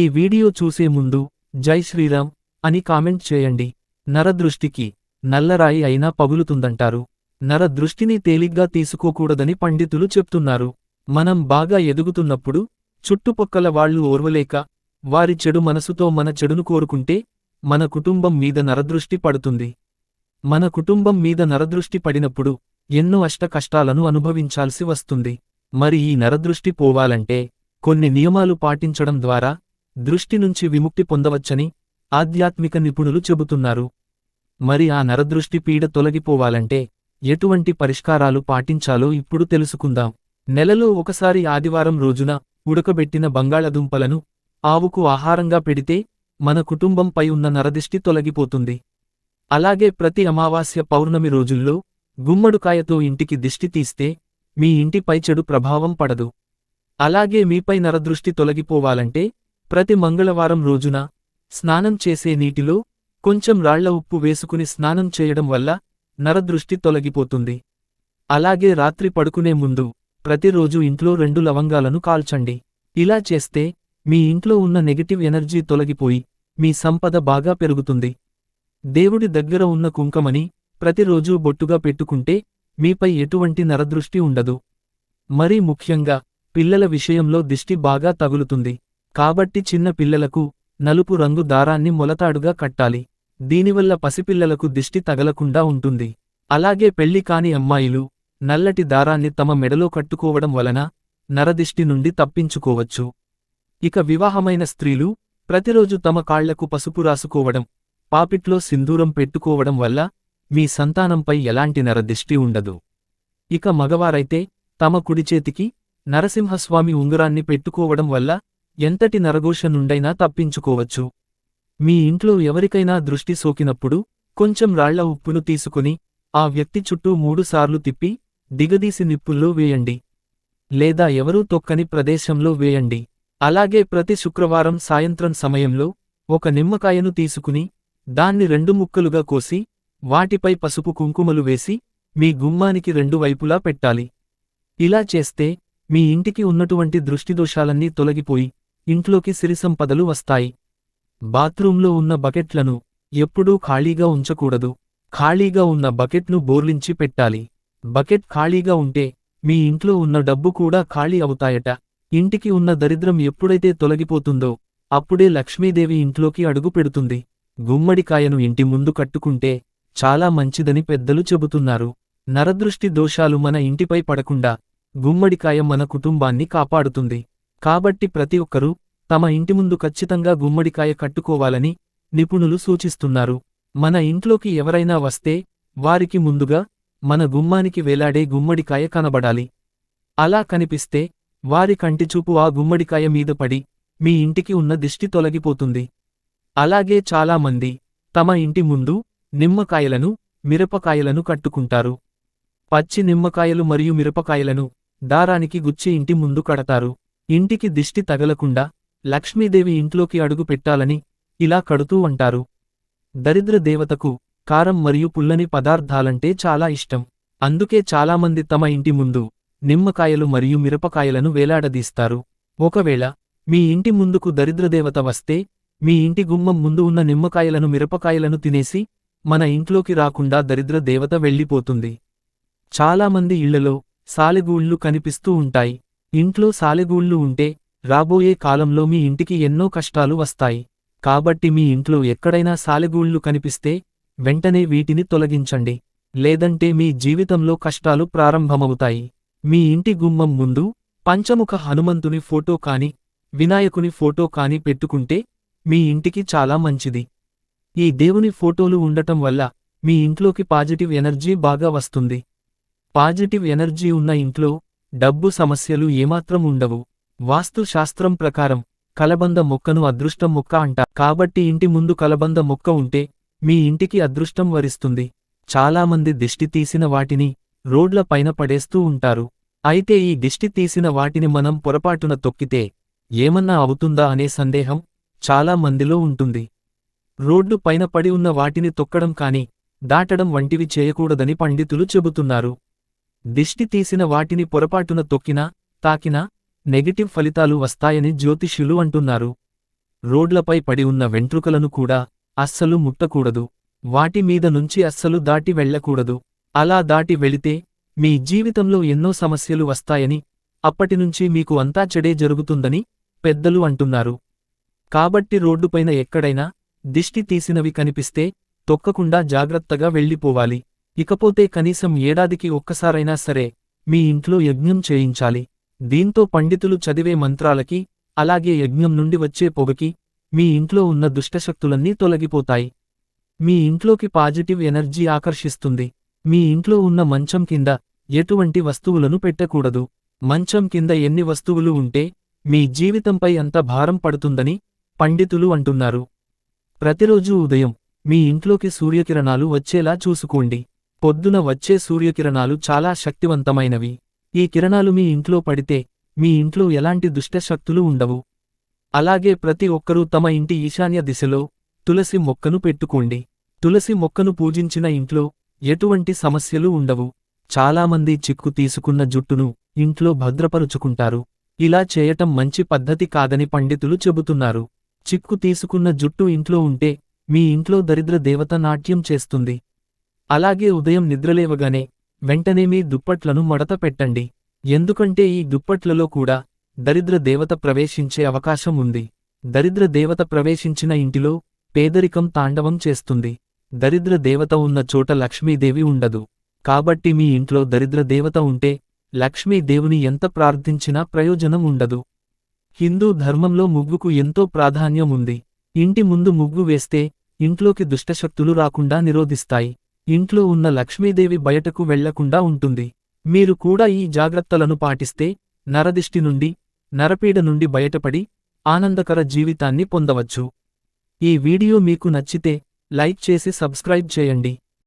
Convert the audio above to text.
ఈ వీడియో చూసే ముందు జై శ్రీరామ్ అని కామెంట్ చేయండి. నరదృష్టికి నల్లరాయి అయినా పగులుతుందంటారు. నరదృష్టిని తేలిగ్గా తీసుకోకూడదని పండితులు చెప్తున్నారు. మనం బాగా ఎదుగుతున్నప్పుడు చుట్టుపక్కల వాళ్ళు ఓర్వలేక వారి చెడు మనసుతో మన చెడును కోరుకుంటే మన కుటుంబం మీద నరదృష్టి పడుతుంది. మన కుటుంబం మీద నరదృష్టి పడినప్పుడు ఎన్నో అష్ట కష్టాలను అనుభవించాల్సి వస్తుంది. మరి ఈ నరదృష్టి పోవాలంటే కొన్ని నియమాలు పాటించడం ద్వారా దృష్టి నుంచి విముక్తి పొందవచ్చని ఆధ్యాత్మిక నిపుణులు చెబుతున్నారు. మరి ఆ నరదృష్టి పీడ తొలగిపోవాలంటే ఎటువంటి పరిష్కారాలు పాటించాలో ఇప్పుడు తెలుసుకుందాం. నెలలో ఒకసారి ఆదివారం రోజున ఉడకబెట్టిన బంగాళదుంపలను ఆవుకు ఆహారంగా పెడితే మన కుటుంబంపై ఉన్న నరదిష్టి తొలగిపోతుంది. అలాగే ప్రతి అమావాస్య పౌర్ణమి రోజుల్లో గుమ్మడుకాయతో ఇంటికి దిష్టి తీస్తే మీ ఇంటిపై చెడు ప్రభావం పడదు. అలాగే మీపై నరదృష్టి తొలగిపోవాలంటే ప్రతి మంగళవారం రోజున స్నానం చేసే నీటిలో కొంచెం రాళ్ళ ఉప్పు వేసుకుని స్నానం చేయడం వల్ల నరదృష్టి తొలగిపోతుంది. అలాగే రాత్రి పడుకునే ముందు ప్రతిరోజు ఇంట్లో రెండు లవంగాలను కాల్చండి. ఇలా చేస్తే మీ ఇంట్లో ఉన్న నెగటివ్ ఎనర్జీ తొలగిపోయి మీ సంపద బాగా పెరుగుతుంది. దేవుడి దగ్గర ఉన్న కుంకమని ప్రతిరోజూ బొట్టుగా పెట్టుకుంటే మీపై ఎటువంటి నరదృష్టి ఉండదు. మరీ ముఖ్యంగా పిల్లల విషయంలో దిష్టి బాగా తగులుతుంది. కాబట్టి చిన్న పిల్లలకు నలుపు రంగు దారాన్ని మొలతాడుగా కట్టాలి. దీనివల్ల పసిపిల్లలకు దిష్టి తగలకుండా ఉంటుంది. అలాగే పెళ్ళి కాని అమ్మాయిలు నల్లటి దారాన్ని తమ మెడలో కట్టుకోవడం వలన నరదిష్టి నుండి తప్పించుకోవచ్చు. ఇక వివాహమైన స్త్రీలు ప్రతిరోజు తమ కాళ్ళకు పసుపు రాసుకోవడం పాపిట్లో సింధూరం పెట్టుకోవడం వల్ల మీ సంతానంపై ఎలాంటి నరదిష్టి ఉండదు. ఇక మగవారైతే తమ కుడిచేతికి నరసింహస్వామి ఉంగరాన్ని పెట్టుకోవడం వల్ల ఎంతటి నరఘోష నుండైనా తప్పించుకోవచ్చు. మీ ఇంట్లో ఎవరికైనా దృష్టి సోకినప్పుడు కొంచెం రాళ్ళ ఉప్పును తీసుకుని ఆ వ్యక్తి చుట్టూ మూడుసార్లు తిప్పి దిగదీసి నిప్పుల్లో వేయండి. లేదా ఎవరూ తొక్కని ప్రదేశంలో వేయండి. అలాగే ప్రతి శుక్రవారం సాయంత్రం సమయంలో ఒక నిమ్మకాయను తీసుకుని దాన్ని రెండు ముక్కలుగా కోసి వాటిపై పసుపు కుంకుమలు వేసి మీ గుమ్మానికి రెండు వైపులా పెట్టాలి. ఇలా చేస్తే మీ ఇంటికి ఉన్నటువంటి దృష్టిదోషాలన్నీ తొలగిపోయి ఇంట్లోకి సిరిసంపదలు వస్తాయి. బాత్రూంలో ఉన్న బకెట్లను ఎప్పుడూ ఖాళీగా ఉంచకూడదు. ఖాళీగా ఉన్న బకెట్ను బోర్లించి పెట్టాలి. బకెట్ ఖాళీగా ఉంటే మీ ఇంట్లో ఉన్న డబ్బు కూడా ఖాళీ అవుతాయట. ఇంటికి ఉన్న దరిద్రం ఎప్పుడైతే తొలగిపోతుందో అప్పుడే లక్ష్మీదేవి ఇంట్లోకి అడుగు పెడుతుంది. గుమ్మడికాయను ఇంటి ముందు కట్టుకుంటే చాలా మంచిదని పెద్దలు చెబుతున్నారు. నరదృష్టి దోషాలు మన ఇంటిపై పడకుండా గుమ్మడికాయ మన కుటుంబాన్ని కాపాడుతుంది. కాబట్టి ప్రతి ఒక్కరూ తమ ఇంటి ముందు ఖచ్చితంగా గుమ్మడికాయ కట్టుకోవాలని నిపుణులు సూచిస్తున్నారు. మన ఇంట్లోకి ఎవరైనా వస్తే వారికి ముందుగా మన గుమ్మానికి వేలాడే గుమ్మడికాయ కనబడాలి. అలా కనిపిస్తే వారి కంటిచూపు ఆ గుమ్మడికాయ మీద పడి మీ ఇంటికి ఉన్న దిష్టి తొలగిపోతుంది. అలాగే చాలామంది తమ ఇంటి ముందు నిమ్మకాయలను మిరపకాయలను కట్టుకుంటారు. పచ్చి నిమ్మకాయలు మరియు మిరపకాయలను దారానికి గుచ్చి ఇంటి ముందు కడతారు. ఇంటికి దిష్టి తగలకుండా లక్ష్మీదేవి ఇంట్లోకి అడుగు పెట్టాలని ఇలా కడుతూ అంటారు దరిద్ర దేవతకు కారం మరియు పుల్లని పదార్థాలంటే చాలా ఇష్టం. అందుకే చాలామంది తమ ఇంటి ముందు నిమ్మకాయలు మరియు మిరపకాయలను వేలాడదీస్తారు. ఒకవేళ మీ ఇంటి ముందుకు దరిద్రదేవత వస్తే మీ ఇంటి గుమ్మం ముందు ఉన్న నిమ్మకాయలను మిరపకాయలను తినేసి మన ఇంట్లోకి రాకుండా దరిద్ర దేవత వెళ్ళిపోతుంది. చాలామంది ఇళ్ళలో సాలెగూళ్ళు కనిపిస్తూ ఉంటాయి. ఇంట్లో సాలెగూళ్ళు ఉంటే రాబోయే కాలంలో మీ ఇంటికి ఎన్నో కష్టాలు వస్తాయి. కాబట్టి మీ ఇంట్లో ఎక్కడైనా సాలెగూళ్ళు కనిపిస్తే వెంటనే వీటిని తొలగించండి. లేదంటే మీ జీవితంలో కష్టాలు ప్రారంభమవుతాయి. మీ ఇంటి గుమ్మం ముందు పంచముఖ హనుమంతుని ఫోటో కాని వినాయకుని ఫోటో కాని పెట్టుకుంటే మీ ఇంటికి చాలా మంచిది. ఈ దేవుని ఫోటోలు ఉండటం వల్ల మీ ఇంట్లోకి పాజిటివ్ ఎనర్జీ బాగా వస్తుంది. పాజిటివ్ ఎనర్జీ ఉన్న ఇంట్లో డబ్బు సమస్యలు ఏమాత్రం ఉండవు. వాస్తు శాస్త్రం ప్రకారం కలబంద మొక్కను అదృష్టం మొక్క అంట. కాబట్టి ఇంటి ముందు కలబంద మొక్క ఉంటే మీ ఇంటికి అదృష్టం వరిస్తుంది. చాలామంది దిష్టి తీసిన వాటిని రోడ్ల పైన పడేస్తూ ఉంటారు. అయితే ఈ దిష్టి తీసిన వాటిని మనం పొరపాటున తొక్కితే ఏమన్నా అవుతుందా అనే సందేహం చాలా మందిలో ఉంటుంది. రోడ్డు పైన పడి ఉన్న వాటిని తొక్కడం కాని దాటడం వంటివి చేయకూడదని పండితులు చెబుతున్నారు. దిష్టి తీసిన వాటిని పొరపాటున తొక్కినా తాకినా నెగటివ్ ఫలితాలు వస్తాయని జ్యోతిష్యులు అంటున్నారు. రోడ్లపై పడి ఉన్న వెంట్రుకలను కూడా అస్సలు ముట్టకూడదు. వాటి మీద నుంచి అస్సలు దాటి వెళ్ళకూడదు. అలా దాటి వెళితే మీ జీవితంలో ఎన్నో సమస్యలు వస్తాయని అప్పటినుంచి మీకు అంతా చెడే జరుగుతుందని పెద్దలు అంటున్నారు. కాబట్టి రోడ్డుపైన ఎక్కడైనా దిష్టి తీసినవి కనిపిస్తే తొక్కకుండా జాగ్రత్తగా వెళ్ళిపోవాలి. ఇకపోతే కనీసం ఏడాదికి ఒక్కసారైనా సరే మీ ఇంట్లో యజ్ఞం చేయించాలి. దీంతో పండితులు చదివే మంత్రాలకి అలాగే యజ్ఞం నుండి వచ్చే పొగకి మీ ఇంట్లో ఉన్న దుష్టశక్తులన్నీ తొలగిపోతాయి. మీ ఇంట్లోకి పాజిటివ్ ఎనర్జీ ఆకర్షిస్తుంది. మీ ఇంట్లో ఉన్న మంచం కింద ఎటువంటి వస్తువులను పెట్టకూడదు. మంచం కింద ఎన్ని వస్తువులు ఉంటే మీ జీవితంపై అంత భారం పడుతుందని పండితులు అంటున్నారు. ప్రతిరోజూ ఉదయం మీ ఇంట్లోకి సూర్యకిరణాలు వచ్చేలా చూసుకోండి. పొద్దున వచ్చే సూర్యకిరణాలు చాలా శక్తివంతమైనవి. ఈ కిరణాలు మీ ఇంట్లో పడితే మీ ఇంట్లో ఎలాంటి దుష్టశక్తులు ఉండవు. అలాగే ప్రతి ఒక్కరూ తమ ఇంటి ఈశాన్య దిశలో తులసి మొక్కను పెట్టుకోండి. తులసి మొక్కను పూజించిన ఇంట్లో ఎటువంటి సమస్యలు ఉండవు. చాలామంది చిక్కు తీసుకున్న జుట్టును ఇంట్లో భద్రపరుచుకుంటారు. ఇలా చేయటం మంచి పద్ధతి కాదని పండితులు చెబుతున్నారు. చిక్కు తీసుకున్న జుట్టు ఇంట్లో ఉంటే మీ ఇంట్లో దరిద్ర దేవత నాట్యం చేస్తుంది. అలాగే ఉదయం నిద్రలేవగానే వెంటనే మీ దుప్పట్లను మడత పెట్టండి. ఎందుకంటే ఈ దుప్పట్లలో కూడా దరిద్ర దేవత ప్రవేశించే అవకాశం ఉంది. దరిద్ర దేవత ప్రవేశించిన ఇంటిలో పేదరికం తాండవం చేస్తుంది. దరిద్ర దేవత ఉన్న చోట లక్ష్మీదేవి ఉండదు. కాబట్టి మీ ఇంట్లో దరిద్ర దేవత ఉంటే లక్ష్మీదేవుని ఎంత ప్రార్థించినా ప్రయోజనం ఉండదు. హిందూ ధర్మంలో ముగ్గుకు ఎంతో ప్రాధాన్యం ఉంది. ఇంటి ముందు ముగ్గు వేస్తే ఇంట్లోకి దుష్టశక్తులు రాకుండా నిరోధిస్తాయి. ఇంట్లో ఉన్న లక్ష్మీదేవి బయటకు వెళ్ళకుండా ఉంటుంది. మీరు కూడా ఈ జాగ్రత్తలను పాటిస్తే నరదిష్టి నుండి నరపీడ నుండి బయటపడి ఆనందకర జీవితాన్ని పొందవచ్చు. ఈ వీడియో మీకు నచ్చితే లైక్ చేసి సబ్స్క్రైబ్ చేయండి.